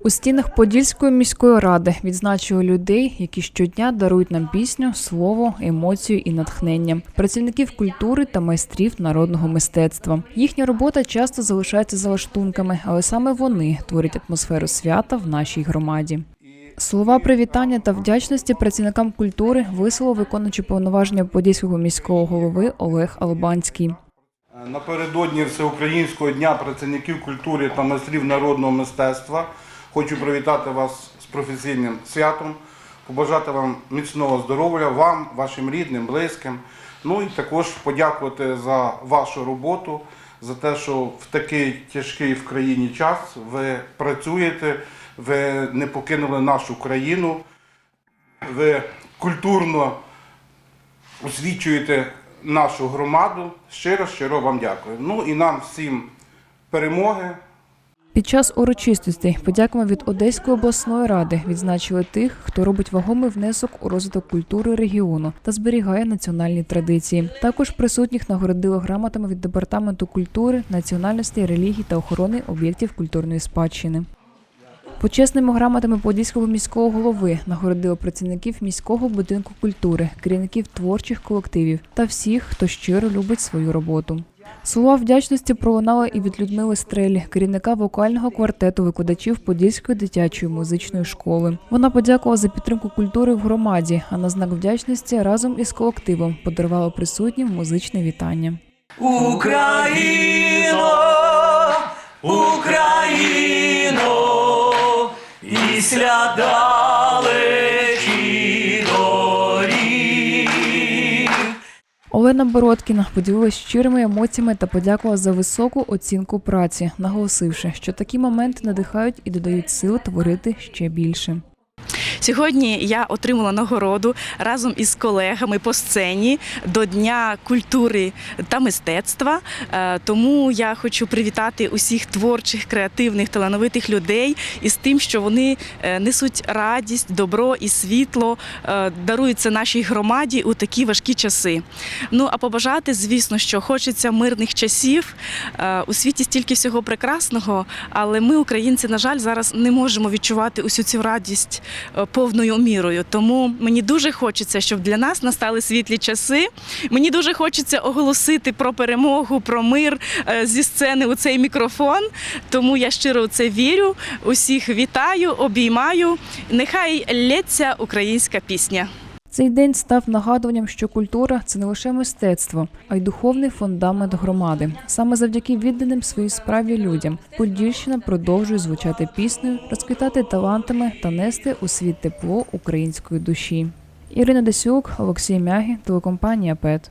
У стінах Подільської міської ради відзначили людей, які щодня дарують нам пісню, слово, емоцію і натхнення, працівників культури та майстрів народного мистецтва. Їхня робота часто залишається за лаштунками, але саме вони творять атмосферу свята в нашій громаді. Слова привітання та вдячності працівникам культури висловив виконуючий повноваження Подільського міського голови Олег Албанський. Напередодні Всеукраїнського дня працівників культури та майстрів народного мистецтва хочу привітати вас з професійним святом, побажати вам міцного здоров'я, вам, вашим рідним, близьким. Ну і також подякувати за вашу роботу, за те, що в такий тяжкий в країні час ви працюєте, ви не покинули нашу країну, ви культурно освічуєте нашу громаду. Щиро, щиро вам дякую. Ну і нам всім перемоги. Під час урочистостей подяками від Одеської обласної ради відзначили тих, хто робить вагомий внесок у розвиток культури регіону та зберігає національні традиції. Також присутніх нагородили грамотами від департаменту культури, національностей, релігій та охорони об'єктів культурної спадщини. Почесними грамотами Подільського міського голови нагородили працівників міського будинку культури, керівників творчих колективів та всіх, хто щиро любить свою роботу. Слова вдячності пролунали і від Людмили Стрелі, керівника вокального квартету викладачів Подільської дитячої музичної школи. Вона подякувала за підтримку культури в громаді, а на знак вдячності разом із колективом подарувала присутнім музичне вітання. Україно, Україно, після далеких Олена Бородкіна поділилася щирими емоціями та подякувала за високу оцінку праці, наголосивши, що такі моменти надихають і додають сил творити ще більше. Сьогодні я отримала нагороду разом із колегами по сцені до Дня культури та мистецтва. Е, Тому я хочу привітати усіх творчих, креативних, талановитих людей із тим, що вони е, несуть радість, добро і світло, е, дарують це нашій громаді у такі важкі часи. Ну а побажати, звісно, що хочеться мирних часів. У світі стільки всього прекрасного, але ми, українці, на жаль, зараз не можемо відчувати усю цю радість повною мірою. Тому мені дуже хочеться, щоб для нас настали світлі часи. Мені дуже хочеться оголосити про перемогу, про мир е, зі сцени у цей мікрофон. Тому я щиро у це вірю. Усіх вітаю, обіймаю. Нехай лється українська пісня. Цей день став нагадуванням, що культура це не лише мистецтво, а й духовний фундамент громади. Саме завдяки відданим своїй справі людям Подільщина продовжує звучати піснею, розквітати талантами та нести у світ тепло української душі. Ірина Десюк, Олексій Мягі, телекомпанія ПЕТ.